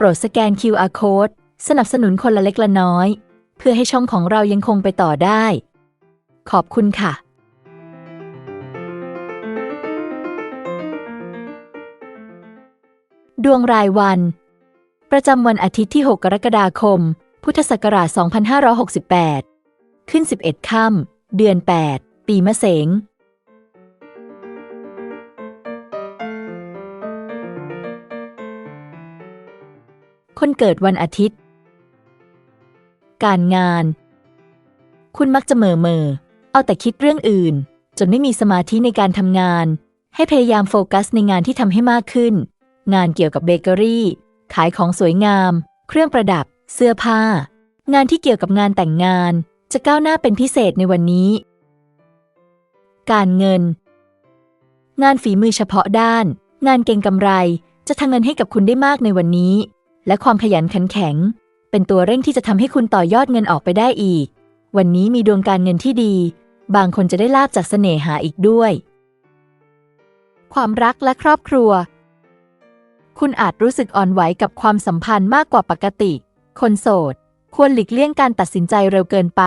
โปรดสแกน QR Code สนับสนุนคนละเล็กละน้อย เพื่อให้ช่องของเรายังคงไปต่อได้ ขอบคุณค่ะดวงรายวัน ประจำวันอาทิตย์ที่ 6 กรกฎาคม พุทธศักราช 2568 ขึ้น 11 ค่ำ เดือน 8 ปีมะเสง คนเกิดวันอาทิตย์ การงาน คุณมักจะเม่อเมอเอาแต่คิดเรื่องอื่น จนไม่มีสมาธิในการทำงาน ให้พยายามโฟกัสในงานที่ทำให้มากขึ้น งานเกี่ยวกับเบเกอรี่ ขายของสวยงาม เครื่องประดับ เสื้อผ้า งานที่เกี่ยวกับงานแต่งงาน จะก้าวหน้าเป็นพิเศษในวันนี้ การเงิน งานฝีมือเฉพาะด้าน งานเก่งกำไรจะทำเงินให้กับคุณได้มากในวันนี้ และความขยันขันแข็ง เป็นตัวเร่งที่จะทำให้คุณต่อยอดเงินออกไปได้อีก วันนี้มีดวงการเงินที่ดี บางคนจะได้ลาบจากเสน่หาอีกด้วย ความรักและครอบครัว คุณอาจรู้สึกอ่อนไหวกับความสัมพันธ์มากกว่าปกติ คนโสด ควรหลีกเลี่ยงการตัดสินใจเร็วเกินไป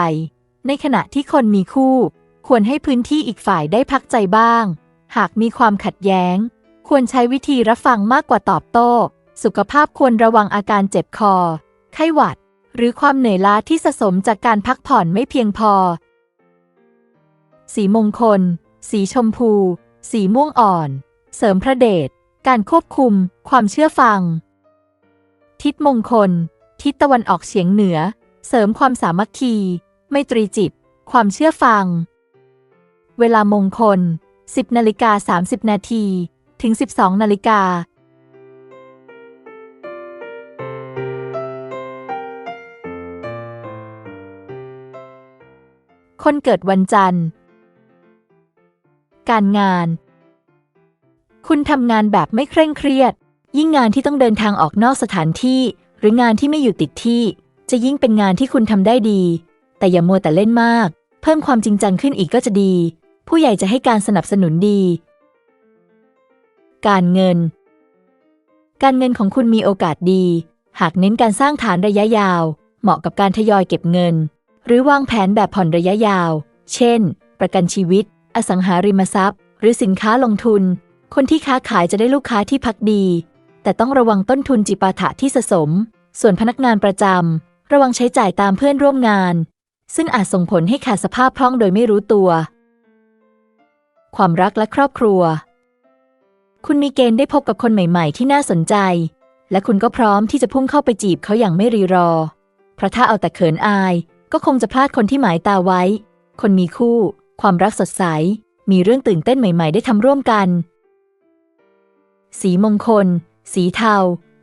ในขณะที่คนมีคู่ ควรให้พื้นที่อีกฝ่ายได้พักใจบ้าง หากมีความขัดแย้ง ควรใช้วิธีรับฟังมากกว่าตอบโต้ สุขภาพควรระวังอาการเจ็บคอ ไข้หวัด หรือความเหนื่อยล้าที่สะสมจากการพักผ่อนไม่เพียงพอ สีมงคล สีชมพู สีม่วงอ่อน เสริมพระเดช การควบคุม ความเชื่อฟัง ทิศมงคล ทิศตะวันออกเฉียงเหนือ เสริมความสามัคคี ไมตรีจิต ความเชื่อฟัง เวลามงคล 10นาฬิกา30นาทีถึง 12นาฬิกา คนเกิดวันจันทร์ การงาน คุณทำงานแบบไม่เคร่งเครียด ยิ่งงานที่ต้องเดินทางออกนอกสถานที่ หรืองานที่ไม่อยู่ติดที่ จะยิ่งเป็นงานที่คุณทำได้ดี แต่อย่ามัวแต่เล่นมาก เพิ่มความจริงจังขึ้นอีกก็จะดี ผู้ใหญ่จะให้การสนับสนุนดี การเงิน การเงินของคุณมีโอกาสดี หากเน้นการสร้างฐานระยะยาว เหมาะกับการทยอยเก็บเงิน หรือวางแผนแบบผ่อนระยะยาว เช่น ประกันชีวิต อสังหาริมทรัพย์ หรือสินค้าลงทุน คนที่ค้าขายจะได้ลูกค้าที่พักดี แต่ต้องระวังต้นทุนจิปาถะที่สะสม ส่วนพนักงานประจำระวังใช้จ่ายตามเพื่อนร่วมงาน ซึ่งอาจส่งผลให้ขาดสภาพคล่องโดยไม่รู้ตัว ความรักและครอบครัว คุณมีเกณฑ์ได้พบกับคนใหม่ๆ ที่น่าสนใจ และคุณก็พร้อมที่จะพุ่งเข้าไปจีบเขาอย่างไม่รีรอเพราะถ้าเอาแต่เขินอาย ก็คงจะพลาดคนที่หมายตาไว้ คนมีคู่ ความรักสดใส มีเรื่องตื่นเต้นใหม่ ๆ ได้ทำร่วมกัน สีมงคล สีเทา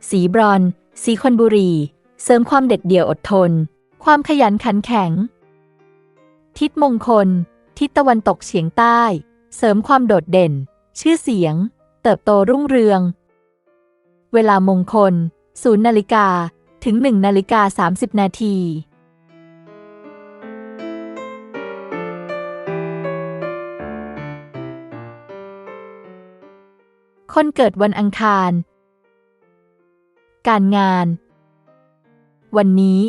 สีบรอน สีควันบุรี เสริมความเด็ดเดี่ยวอดทน ความขยันขันแข็ง ทิศมงคล ทิศตะวันตกเฉียงใต้ เสริมความโดดเด่น ชื่อเสียง เติบโตรุ่งเรือง เวลามงคล 0นาฬิกา ถึง 1นาฬิกา30 นาที คนเกิดวันอังคาร การงาน วันนี้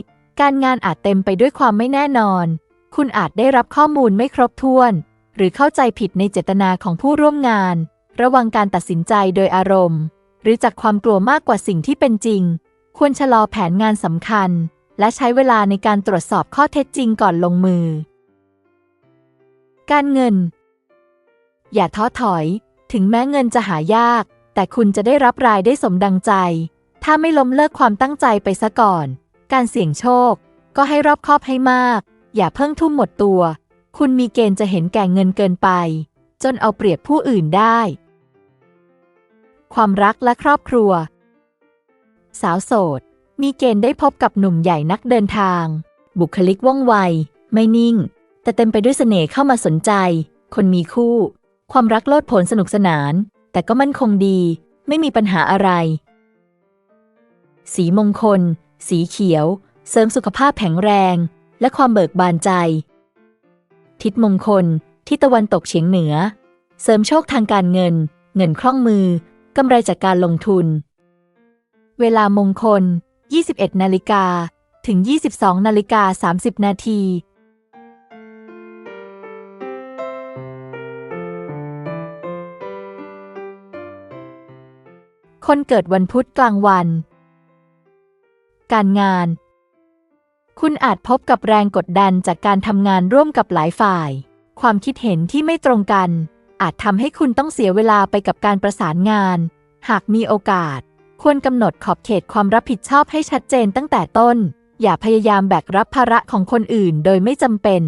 การงานอาจเต็มไปด้วยความไม่แน่นอน คุณอาจได้รับข้อมูลไม่ครบถ้วน หรือเข้าใจผิดในเจตนาของผู้ร่วมงาน ระวังการตัดสินใจโดยอารมณ์ หรือจากความกลัวมากกว่าสิ่งที่เป็นจริง ควรชะลอแผนงานสำคัญ และใช้เวลาในการตรวจสอบข้อเท็จจริงก่อนลงมือ การเงิน อย่าท้อถอย ถึงแม้เงินจะหายาก แต่คุณจะได้รับรายได้สมดังใจ ถ้าไม่ล้มเลิกความตั้งใจไปซะก่อน การเสี่ยงโชค ก็ให้รอบคอบให้มาก อย่าเพิ่งทุ่มหมดตัว คุณมีเกณฑ์จะเห็นแก่เงินเกินไป จนเอาเปรียบผู้อื่นได้ ความรักและครอบครัว สาวโสด มีเกณฑ์ได้พบกับหนุ่มใหญ่นักเดินทาง บุคลิกว่องไว ไม่นิ่ง แต่เต็มไปด้วยเสน่ห์เข้ามาสนใจ คนมีคู่ ความรักโลดโผนสนุกสนาน แต่ก็มั่นคงดี ไม่มีปัญหาอะไร สีมงคล สีเขียว เสริมสุขภาพแข็งแรง และความเบิกบานใจ ทิศมงคล ทิศตะวันตกเฉียงเหนือ เสริมโชคทางการเงิน เงินคล่องมือกำไรจากการลงทุน เวลามงคล 21 นาฬิกาถึง 22 นาฬิกา 30 นาที คนเกิดวันพุธกลางวัน การงาน คุณอาจพบกับแรงกดดันจากการทำงานร่วมกับหลายฝ่าย ความคิดเห็นที่ไม่ตรงกัน อาจทำให้คุณต้องเสียเวลาไปกับการประสานงาน หากมีโอกาส ควรกำหนดขอบเขตความรับผิดชอบให้ชัดเจนตั้งแต่ต้น อย่าพยายามแบกรับภาระของคนอื่นโดยไม่จำเป็น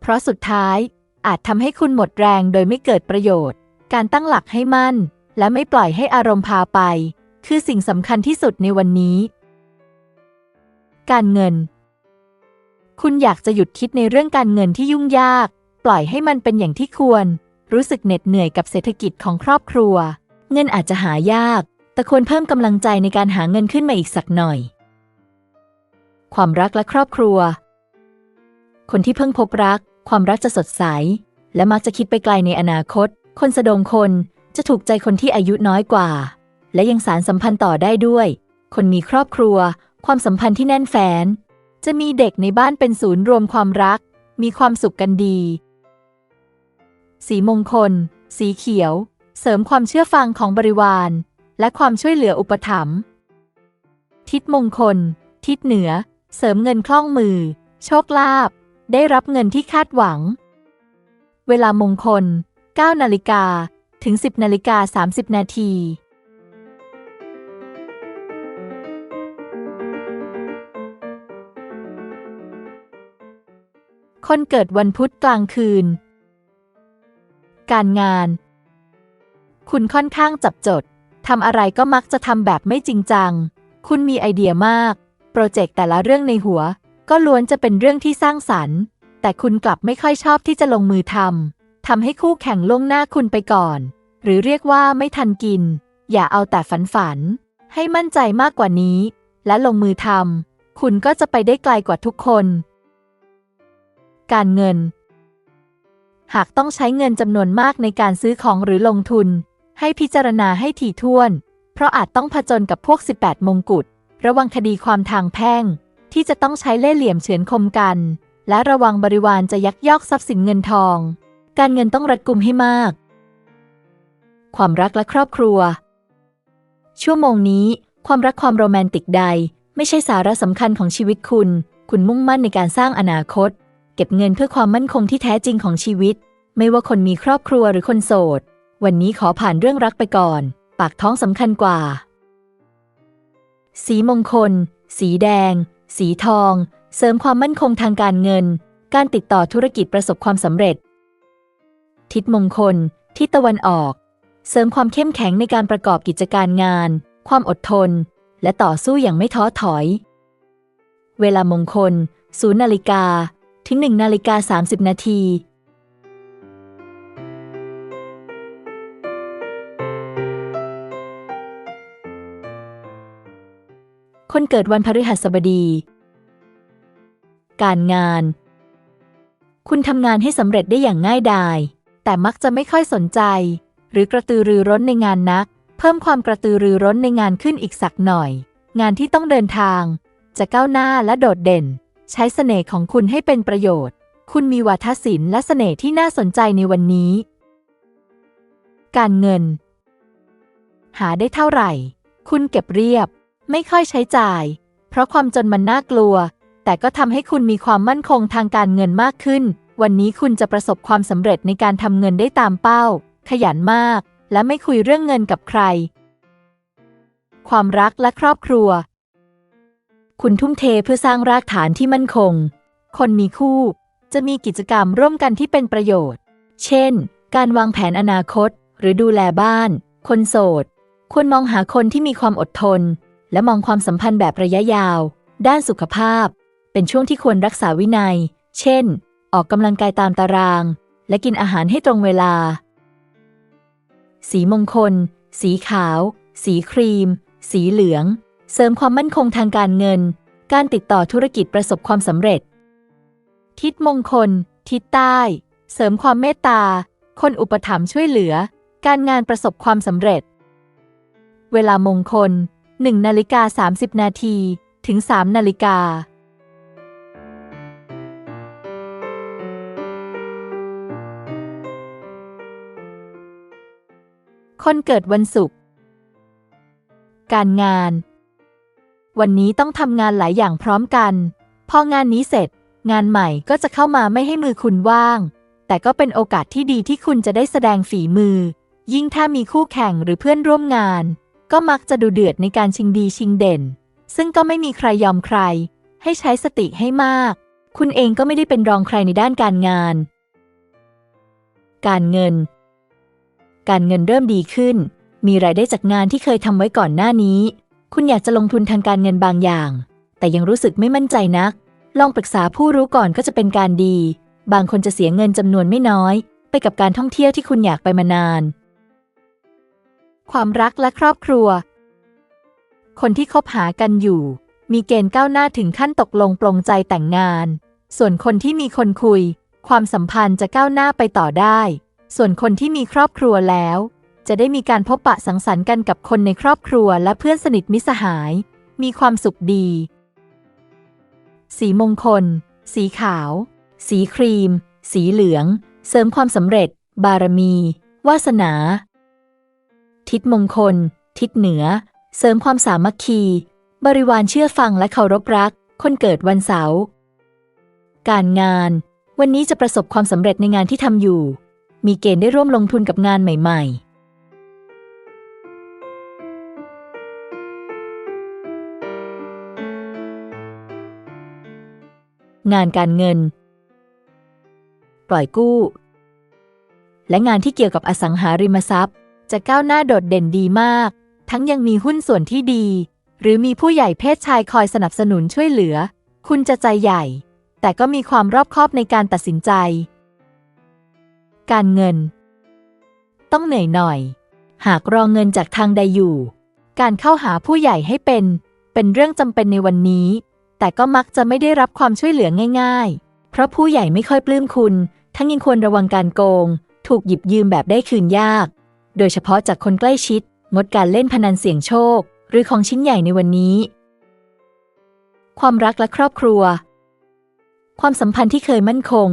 เพราะสุดท้ายอาจทำให้คุณหมดแรงโดยไม่เกิดประโยชน์ การตั้งหลักให้มั่น และไม่ปล่อยให้อารมณ์พาไป คือสิ่งสำคัญที่สุดในวันนี้ การเงิน คุณอยากจะหยุดคิดในเรื่องการเงินที่ยุ่งยาก ปล่อยให้มันเป็นอย่างที่ควร รู้สึกเหน็ดเหนื่อยกับเศรษฐกิจของครอบครัว เงินอาจจะหายาก แต่ควรเพิ่มกำลังใจในการหาเงินขึ้นมาอีกสักหน่อย ความรักและครอบครัว คนที่เพิ่งพบรัก ความรักจะสดใส และมักจะคิดไปไกลในอนาคต คนสะดงคน จะถูกใจคนที่อายุน้อยกว่า และยังสารสัมพันธ์ต่อได้ด้วย คนมีครอบครัว ความสัมพันธ์ที่แน่นแฟ้นจะมีเด็กในบ้านเป็นศูนย์รวมความรัก มีความสุขกันดี สีมงคล สีเขียว เสริมความเชื่อฟังของบริวาร และความช่วยเหลืออุปถัมภ์ทิศมงคล ทิศเหนือ เสริมเงินคล่องมือ โชคลาภได้รับเงินที่คาดหวัง เวลามงคล 9 นาฬิกา ถึง 10นาฬิกา30 นาทีคนเกิดวันพุธกลางคืน การงาน คุณค่อนข้างจับจด ทำอะไรก็มักจะทำแบบไม่จริงจัง คุณมีไอเดียมาก โปรเจกต์แต่ละเรื่องในหัว ก็ล้วนจะเป็นเรื่องที่สร้างสรรค์ แต่คุณกลับไม่ค่อยชอบที่จะลงมือทำ ทำให้คู่แข่งล่วงหน้าคุณไปก่อน หรือเรียกว่าไม่ทันกิน อย่าเอาแต่ฝันฝัน ให้มั่นใจมากกว่านี้ และลงมือทำคุณก็จะไปได้ไกลกว่าทุกคน การเงิน หากต้องใช้เงินจำนวนมากในการซื้อของหรือลงทุน ให้พิจารณาให้ถี่ถ้วน เพราะอาจต้องผจญกับพวก 18 มงกุฎระวังคดีความทางแพ่ง ที่จะต้องใช้เล่ห์เหลี่ยมเฉือนคมกัน และระวังบริวารจะยักยอกทรัพย์สินเงินทอง การเงินต้องรัดกุมให้มาก ความรักและครอบครัว ชั่วโมงนี้ ความรักความโรแมนติกใด ไม่ใช่สาระสำคัญของชีวิตคุณ คุณมุ่งมั่นในการสร้างอนาคต เก็บเงินเพื่อความมั่นคงที่แท้จริงของชีวิต ไม่ว่าคนมีครอบครัวหรือคนโสด วันนี้ขอผ่านเรื่องรักไปก่อน ปากท้องสำคัญกว่า สีมงคล สีแดง สีทอง เสริมความมั่นคงทางการเงิน การติดต่อธุรกิจประสบความสำเร็จ ทิศมงคล ทิศตะวันออก เสริมความเข้มแข็งในการประกอบกิจการงาน ความอดทน และต่อสู้อย่างไม่ท้อถอย เวลามงคล 0 นาฬิกา ถึง 1 นาฬิกา 30 นาทีคนเกิดวันพฤหัสบดี การงาน คุณทำงานให้สำเร็จได้อย่างง่ายดาย แต่มักจะไม่ค่อยสนใจ รือกระตือรือร้นในงานนัก เพิ่มความกระตือรือร้นในงานขึ้นอีกสักหน่อย งานที่ต้องเดินทาง จะก้าวหน้าและโดดเด่น ใช้เสน่ห์ของคุณให้เป็นประโยชน์ คุณมีวาทศิลป์และเสน่ห์ที่น่าสนใจในวันนี้ การเงิน หาได้เท่าไหร่ คุณเก็บเรียบ ไม่ค่อยใช้จ่าย เพราะความจนมันน่ากลัว แต่ก็ทำให้คุณมีความมั่นคงทางการเงินมากขึ้นวันนี้คุณจะประสบความสำเร็จในการทำเงินได้ตามเป้า ขยันมาก และไม่คุยเรื่องเงินกับใคร ความรักและครอบครัว คุณทุ่มเทเพื่อสร้างรากฐานที่มั่นคง คนมีคู่ จะมีกิจกรรมร่วมกันที่เป็นประโยชน์ เช่น การวางแผนอนาคต หรือดูแลบ้าน คนโสด ควรมองหาคนที่มีความอดทน และมองความสัมพันธ์แบบระยะยาว ด้านสุขภาพ เป็นช่วงที่ควรรักษาวินัย เช่น ออกกำลังกายตามตาราง และกินอาหารให้ตรงเวลา สีมงคล สีขาว สีครีม สีเหลือง เสริมความมั่นคงทางการเงิน การติดต่อธุรกิจประสบความสำเร็จ ทิศมงคล ทิศใต้ เสริมความเมตตา คนอุปถัมภ์ช่วยเหลือ การงานประสบความสำเร็จ เวลามงคล1นาฬิกา30 นาทีถึง 3 นาฬิกา คนเกิดวันศุกร์ การงาน วันนี้ต้องทำงานหลายอย่างพร้อมกัน พองานนี้เสร็จ งานใหม่ก็จะเข้ามาไม่ให้มือคุณว่าง แต่ก็เป็นโอกาสที่ดีที่คุณจะได้แสดงฝีมือ ยิ่งถ้ามีคู่แข่งหรือเพื่อนร่วมงาน ก็มักจะดูเดือดในการชิงดีชิงเด่น ซึ่งก็ไม่มีใครยอมใคร ให้ใช้สติให้มาก คุณเองก็ไม่ได้เป็นรองใครในด้านการงาน การเงิน การเงินเริ่มดีขึ้น มีรายได้จากงานที่เคยทำไว้ก่อนหน้านี้ คุณอยากจะลงทุนทางการเงินบางอย่าง แต่ยังรู้สึกไม่มั่นใจนัก ลองปรึกษาผู้รู้ก่อนก็จะเป็นการดี บางคนจะเสียเงินจำนวนไม่น้อย ไปกับการท่องเที่ยวที่คุณอยากไปมานาน ความรักและครอบครัว คนที่คบหากันอยู่ มีเกณฑ์ก้าวหน้าถึงขั้นตกลงปลงใจแต่งงาน ส่วนคนที่มีคนคุย ความสัมพันธ์จะก้าวหน้าไปต่อได้ ส่วนคนที่มีครอบครัวแล้ว จะได้มีการพบปะสังสรรค์กันกับคนในครอบครัวและเพื่อนสนิทมิสหาย มีความสุขดี สีมงคล สีขาว สีครีม สีเหลือง เสริมความสำเร็จ บารมี วาสนา ทิศมงคล ทิศเหนือ เสริมความสามัคคี บริวารเชื่อฟังและเคารพรัก คนเกิดวันเสาร์การงาน วันนี้จะประสบความสำเร็จในงานที่ทำอยู่ มีเกณฑ์ได้ร่วมลงทุนกับงานใหม่ ๆงานการเงิน ปล่อยกู้ และงานที่เกี่ยวกับอสังหาริมทรัพย์ จะก้าวหน้าโดดเด่นดีมาก ทั้งยังมีหุ้นส่วนที่ดี หรือมีผู้ใหญ่เพศชายคอยสนับสนุนช่วยเหลือ คุณจะใจใหญ่ แต่ก็มีความรอบคอบในการตัดสินใจ การเงิน ต้องเหนื่อยหน่อย หากรอเงินจากทางใดอยู่ การเข้าหาผู้ใหญ่ให้เป็น เป็นเรื่องจำเป็นในวันนี้ แต่ก็มักจะไม่ได้รับความช่วยเหลือง่าย ๆ เพราะผู้ใหญ่ไม่ค่อยปลื้มคุณ ทั้งยังควรระวังการโกง ถูกหยิบยืมแบบได้คืนยาก โดยเฉพาะจากคนใกล้ชิด งดการเล่นพนันเสี่ยงโชค หรือของชิ้นใหญ่ในวันนี้ ความรักและครอบครัว ความสัมพันธ์ที่เคยมั่นคง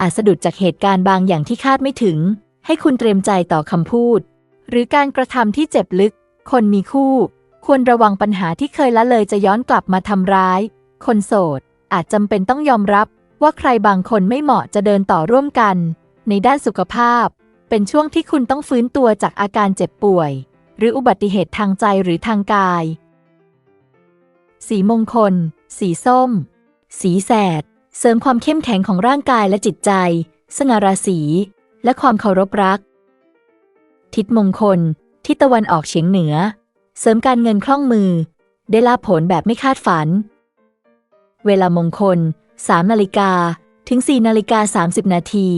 อาจสะดุดจากเหตุการณ์บางอย่างที่คาดไม่ถึง ให้คุณเตรียมใจต่อคำพูด หรือการกระทำที่เจ็บลึก คนมีคู่ ควรระวังปัญหาที่เคยละเลยจะย้อนกลับมาทำร้าย คนโสด อาจจำเป็นต้องยอมรับว่าใครบางคนไม่เหมาะจะเดินต่อร่วมกัน ในด้านสุขภาพ เป็นช่วงที่คุณต้องฟื้นตัวจากอาการเจ็บป่วย หรืออุบัติเหตุทางใจหรือทางกาย สีมงคล สีส้ม สีแสด เสริมความเข้มแข็งของร่างกายและจิตใจ สง่าราศี และความเคารพรัก ทิศมงคล ทิศตะวันออกเฉียงเหนือ เสริมการเงินคล่องมือ ได้ลาผลแบบไม่คาดฝัน เวลามงคล3นาฬิกาถึง4นาฬิกา30 นาที